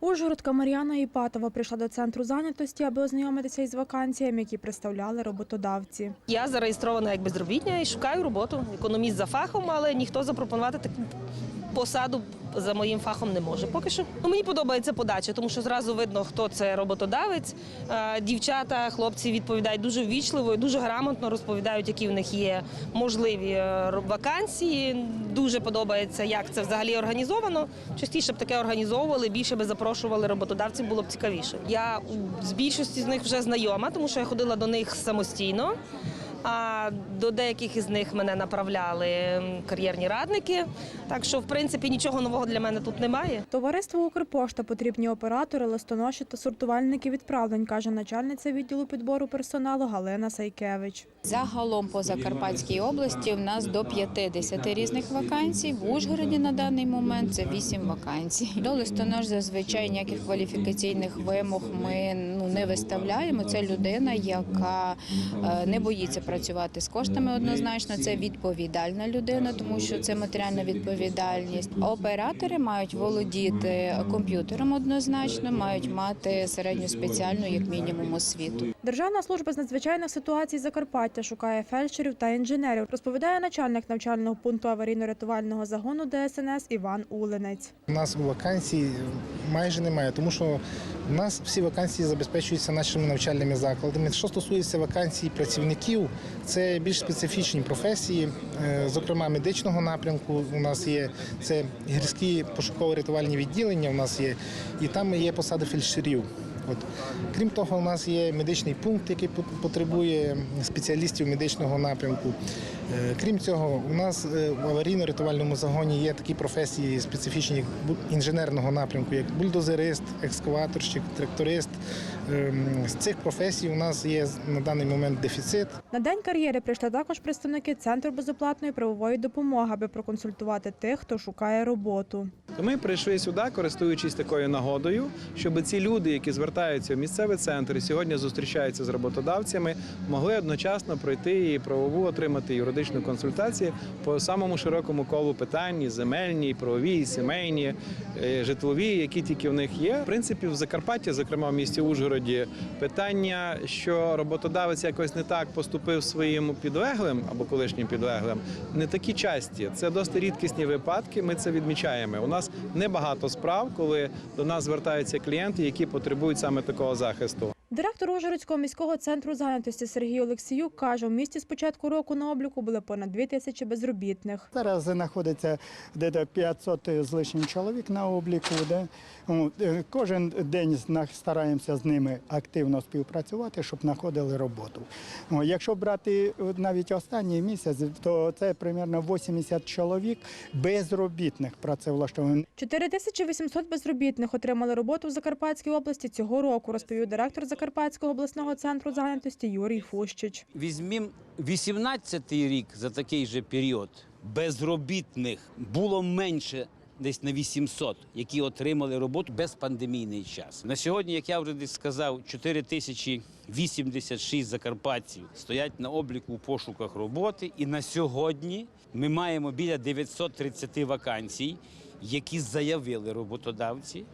Ужгородка Мар'яна Іпатова прийшла до центру зайнятості, аби ознайомитися із вакансіями, які представляли роботодавці. Я зареєстрована як безробітня і шукаю роботу. Економіст за фахом, але ніхто запропонувати посаду за моїм фахом не може. Поки що ну, мені подобається подача, тому що зразу видно, хто це роботодавець. Е, Дівчата, хлопці відповідають дуже ввічливо і дуже грамотно розповідають, які в них є можливі е, вакансії. Дуже подобається, як це взагалі організовано. Частіше б таке організовували, більше би запрошували роботодавців, було б цікавіше. Я з більшості з них вже знайома, тому що я ходила до них самостійно. А до деяких із них мене направляли кар'єрні радники. Так що, в принципі, нічого нового для мене тут немає. Товариству Укрпошта потрібні оператори, листоноші та сортувальники відправлень, каже начальниця відділу підбору персоналу Галина Сайкевич. Загалом по Закарпатській області в нас до 50 різних вакансій. В Ужгороді на даний момент це 8 вакансій. До листонож зазвичай ніяких кваліфікаційних вимог ми ну не виставляємо. Це людина, яка е, не боїться працювати з коштами однозначно. Це відповідальна людина, тому що це матеріальна відповідальність. Оператори мають володіти комп'ютером однозначно, мають мати середню спеціальну, як мінімум, освіту. Державна служба з надзвичайних ситуацій Закарпаття шукає фельдшерів та інженерів, розповідає начальник навчального пункту аварійно-рятувального загону ДСНС Іван Улинець. У нас вакансій майже немає, тому що у нас всі вакансії забезпечуються нашими навчальними закладами. Що стосується вакансій працівників, це більш специфічні професії, е, зокрема медичного напрямку. У нас є це гірські пошуково-рятувальні відділення. У нас є і там є посади фельдшерів. От. Крім того, у нас є медичний пункт, який потребує спеціалістів медичного напрямку. Е, Крім цього, у нас е, в аварійно-рятувальному загоні є такі професії специфічні інженерного напрямку, як бульдозерист, екскаваторщик, тракторист. Ем, З цих професій у нас є на даний момент дефіцит. На день кар'єри прийшли також представники центру безоплатної правової допомоги, аби проконсультувати тих, хто шукає роботу. Ми прийшли сюди, користуючись такою нагодою, щоб ці люди, які звертаються в місцевий центр і сьогодні зустрічаються з роботодавцями, могли одночасно пройти і правову отримати юридичну консультацію по самому широкому колу питань земельні, правові, сімейні, е, житлові, які тільки в них є. В принципі, в Закарпатті, зокрема в місті Ужгороді, питання, що роботодавець якось не так поступив своїм підлеглим або колишнім підлеглим, не такі часті. Це досить рідкісні випадки. Ми це відмічаємо. У нас небагато справ, коли до нас звертаються клієнти, які потребують саме такого захисту. Директор Ужгородського міського центру зайнятості Сергій Олексіюк каже, у місті з початку року на обліку було понад дві тисячі безробітних. Зараз знаходиться десь 500 з лишнім чоловік на обліку. Де, е, кожен день стараємося з ними активно співпрацювати, щоб знаходили роботу. Якщо брати навіть останній місяць, то це примерно 80 чоловік безробітних працевлаштованих. 4800 безробітних отримали роботу в Закарпатській області цього року, розповів директор Закарпатського обласного центру зайнятості Юрій Фущич. Візьмім 18-й рік за такий же період безробітних було менше десь на 800, які отримали роботу без пандемійний час. На сьогодні, як я вже сказав, 4086 закарпатців стоять на обліку у пошуках роботи. І на сьогодні ми маємо біля 930 вакансій, які заявили роботодавці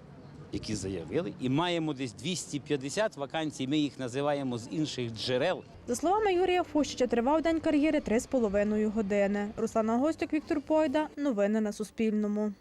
які заявили, і маємо десь 250 вакансій. Ми їх називаємо з інших джерел. За словами Юрія Фущича, тривав день кар'єри 3,5 години. Руслана Гостюк, Віктор Пойда. Новини на Суспільному.